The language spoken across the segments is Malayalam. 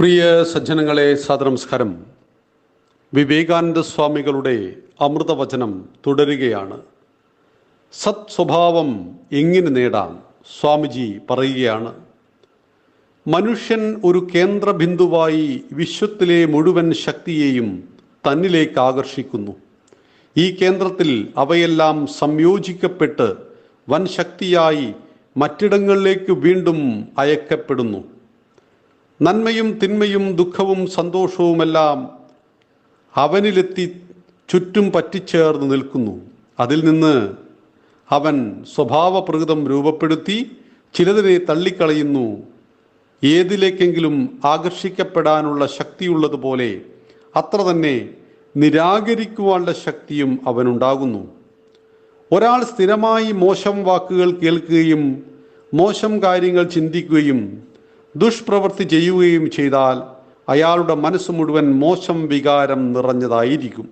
പ്രിയ സജ്ജനങ്ങളെ സാദനമസ്കാരം വിവേകാനന്ദ സ്വാമികളുടെ അമൃതവചനം തുടരുകയാണ്. സത് സ്വഭാവം എങ്ങനെ നേടാം? സ്വാമിജി പറയുകയാണ്. മനുഷ്യൻ ഒരു കേന്ദ്രബിന്ദുവായി വിശ്വത്തിലെ മുഴുവൻ ശക്തിയെയും തന്നിലേക്ക് ആകർഷിക്കുന്നു. ഈ കേന്ദ്രത്തിൽ അവയെല്ലാം സംയോജിക്കപ്പെട്ട് വൻ ശക്തിയായി മറ്റിടങ്ങളിലേക്ക് വീണ്ടും അയക്കപ്പെടുന്നു. നന്മയും തിന്മയും ദുഃഖവും സന്തോഷവുമെല്ലാം അവനിലെത്തി ചുറ്റും പറ്റിച്ചേർന്ന് നിൽക്കുന്നു. അതിൽ നിന്ന് അവൻ സ്വഭാവപ്രകൃതം രൂപപ്പെടുത്തി ചിലതിനെ തള്ളിക്കളയുന്നു. ഏതിലേക്കെങ്കിലും ആകർഷിക്കപ്പെടാനുള്ള ശക്തിയുള്ളതുപോലെ അത്ര തന്നെ നിരാകരിക്കുവാനുള്ള ശക്തിയും അവനുണ്ടാകുന്നു. ഒരാൾ സ്ഥിരമായി മോശം വാക്കുകൾ കേൾക്കുകയും മോശം കാര്യങ്ങൾ ചിന്തിക്കുകയും ദുഷ്പ്രവൃത്തി ചെയ്യുകയും ചെയ്താൽ അയാളുടെ മനസ്സ് മുഴുവൻ മോശം വികാരം നിറഞ്ഞതായിരിക്കും.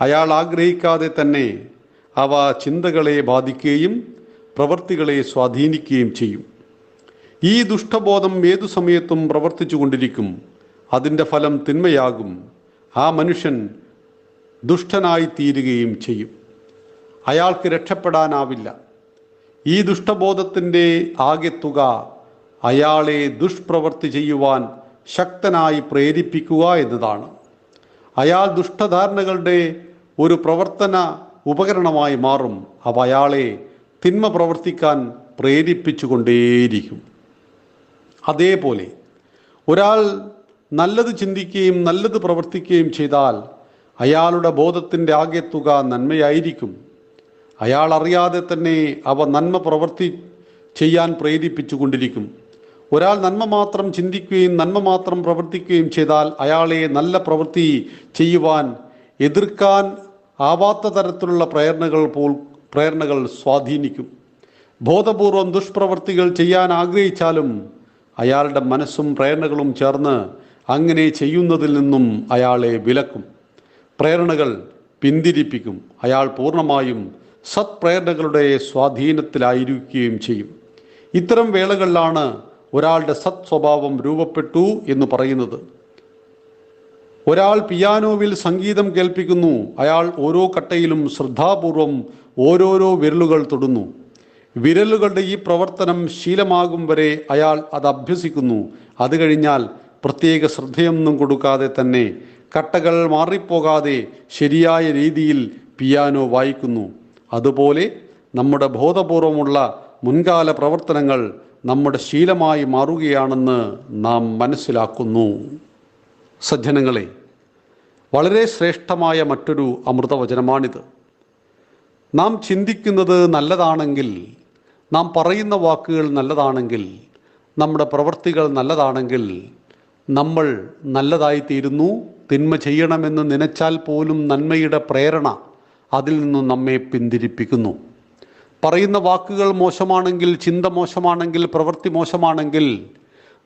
അയാൾ ആഗ്രഹിക്കാതെ തന്നെ അവ ചിന്തകളെ ബാധിക്കുകയും പ്രവൃത്തികളെ സ്വാധീനിക്കുകയും ചെയ്യും. ഈ ദുഷ്ടബോധം ഏതു സമയത്തും പ്രവർത്തിച്ചു കൊണ്ടിരിക്കും അതിന്റെ ഫലം തിന്മയാകും. ആ മനുഷ്യൻ ദുഷ്ടനായി തീരുകയും ചെയ്യും. അയാൾക്ക് രക്ഷപ്പെടാനാവില്ല. ഈ ദുഷ്ടബോധത്തിന്റെ ആകെ തുക അയാളെ ദുഷ്പ്രവൃത്തി ചെയ്യുവാൻ ശക്തനായി പ്രേരിപ്പിക്കുക എന്നതാണ്. അയാൾ ദുഷ്ടധാരണകളുടെ ഒരു പ്രവർത്തന ഉപകരണമായി മാറും. അവ അയാളെ തിന്മ പ്രവർത്തിക്കാൻ പ്രേരിപ്പിച്ചുകൊണ്ടേയിരിക്കും. അതേപോലെ ഒരാൾ നല്ലത് ചിന്തിക്കുകയും നല്ലത് പ്രവർത്തിക്കുകയും ചെയ്താൽ അയാളുടെ ബോധത്തിന്റെ ആകെ തുക നന്മയായിരിക്കും. അയാൾ അറിയാതെ തന്നെ അവ നന്മ പ്രവർത്തി ചെയ്യാൻ പ്രേരിപ്പിച്ചുകൊണ്ടിരിക്കും. ഒരാൾ നന്മ മാത്രം ചിന്തിക്കുകയും നന്മ മാത്രം പ്രവർത്തിക്കുകയും ചെയ്താൽ അയാളെ നല്ല പ്രവൃത്തി ചെയ്യുവാൻ എതിർക്കാൻ ആവാത്ത തരത്തിലുള്ള പ്രേരണകൾ പോൽ പ്രേരണകൾ സ്വാധീനിക്കും. ബോധപൂർവം ദുഷ്പ്രവൃത്തികൾ ചെയ്യാൻ ആഗ്രഹിച്ചാലും അയാളുടെ മനസ്സും പ്രേരണകളും ചേർന്ന് അങ്ങനെ ചെയ്യുന്നതിൽ നിന്നും അയാളെ വിലക്കും. പ്രേരണകൾ പിന്തിരിപ്പിക്കും. അയാൾ പൂർണമായും സത്പ്രേരണകളുടെ സ്വാധീനത്തിലായിരിക്കുകയും ചെയ്യും. ഇത്തരം വേളകളിലാണ് ഒരാളുടെ സത് സ്വഭാവം രൂപപ്പെട്ടു എന്ന് പറയുന്നത്. ഒരാൾ പിയാനോവിൽ സംഗീതം കേൾപ്പിക്കുന്നു. അയാൾ ഓരോ കട്ടയിലും ശ്രദ്ധാപൂർവം ഓരോരോ വിരലുകൾ തൊടുന്നു. വിരലുകളുടെ ഈ പ്രവർത്തനം ശീലമാകും വരെ അയാൾ അത് അഭ്യസിക്കുന്നു. അത് കഴിഞ്ഞാൽ പ്രത്യേക ശ്രദ്ധയൊന്നും കൊടുക്കാതെ തന്നെ കട്ടകൾ മാറിപ്പോകാതെ ശരിയായ രീതിയിൽ പിയാനോ വായിക്കുന്നു. അതുപോലെ നമ്മുടെ ബോധപൂർവമുള്ള മുൻകാല പ്രവർത്തനങ്ങൾ നമ്മുടെ ശീലമായി മാറുകയാണെന്ന് നാം മനസ്സിലാക്കുന്നു. സജ്ജനങ്ങളെ വളരെ ശ്രേഷ്ഠമായ മറ്റൊരു അമൃതവചനമാണിത്. നാം ചിന്തിക്കുന്നത് നല്ലതാണെങ്കിൽ നാം പറയുന്ന വാക്കുകൾ നല്ലതാണെങ്കിൽ നമ്മുടെ പ്രവൃത്തികൾ നല്ലതാണെങ്കിൽ നമ്മൾ നല്ലതായിത്തീരുന്നു തിന്മ ചെയ്യണമെന്ന് നനച്ചാൽ പോലും നന്മയുടെ പ്രേരണ അതിൽ നിന്നും നമ്മെ പിന്തിരിപ്പിക്കുന്നു. പറയുന്ന വാക്കുകൾ മോശമാണെങ്കിൽ ചിന്ത മോശമാണെങ്കിൽ പ്രവൃത്തി മോശമാണെങ്കിൽ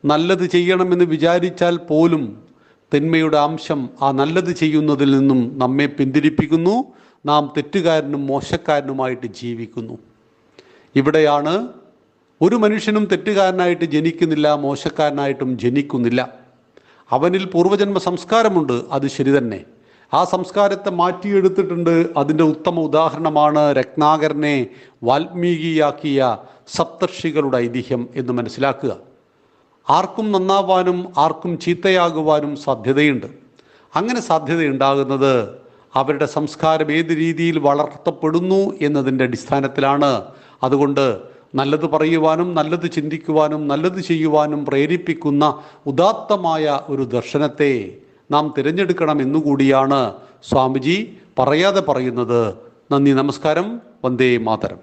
നല്ലത് ചെയ്യണമെന്ന് വിചാരിച്ചാൽ പോലും തിന്മയുടെ അംശം ആ നല്ലത് ചെയ്യുന്നതിൽ നിന്നും നമ്മെ പിന്തിരിപ്പിക്കുന്നു. നാം തെറ്റുകാരനും മോശക്കാരനുമായിട്ട് ജീവിക്കുന്നു. ഇവിടെയാണ് ഒരു മനുഷ്യനും തെറ്റുകാരനായിട്ട് ജനിക്കുന്നില്ല മോശക്കാരനായിട്ടും ജനിക്കുന്നില്ല. അവനിൽ പൂർവജന്മ സംസ്കാരമുണ്ട് അത് ശരി തന്നെ. ആ സംസ്കാരത്തെ മാറ്റിയെടുത്തിട്ടുണ്ട്. അതിന്റെ ഉത്തമ ഉദാഹരണമാണ് രത്നാകരനെ വാൽമീകിയാക്കിയ സപ്തർഷികളുടെ ഐതിഹ്യം എന്ന് മനസ്സിലാക്കുക. ആർക്കും നന്നാവാനും ആർക്കും ചീത്തയാകുവാനും സാധ്യതയുണ്ട്. അങ്ങനെ സാധ്യതയുണ്ടാകുന്നത് അവരുടെ സംസ്കാരം ഏത് രീതിയിൽ വളർത്തപ്പെടുന്നു എന്നതിന്റെ അടിസ്ഥാനത്തിലാണ്. അതുകൊണ്ട് നല്ലത് പറയുവാനും നല്ലത് ചിന്തിക്കുവാനും നല്ലത് ചെയ്യുവാനും പ്രേരിപ്പിക്കുന്ന ഉദാത്തമായ ഒരു ദർശനത്തെ നാം തിരഞ്ഞെടുക്കണം എന്നുകൂടിയാണ് സ്വാമിജി പറയാതെ പറയുന്നത്. നന്ദി നമസ്കാരം. വന്ദേ മാതരം.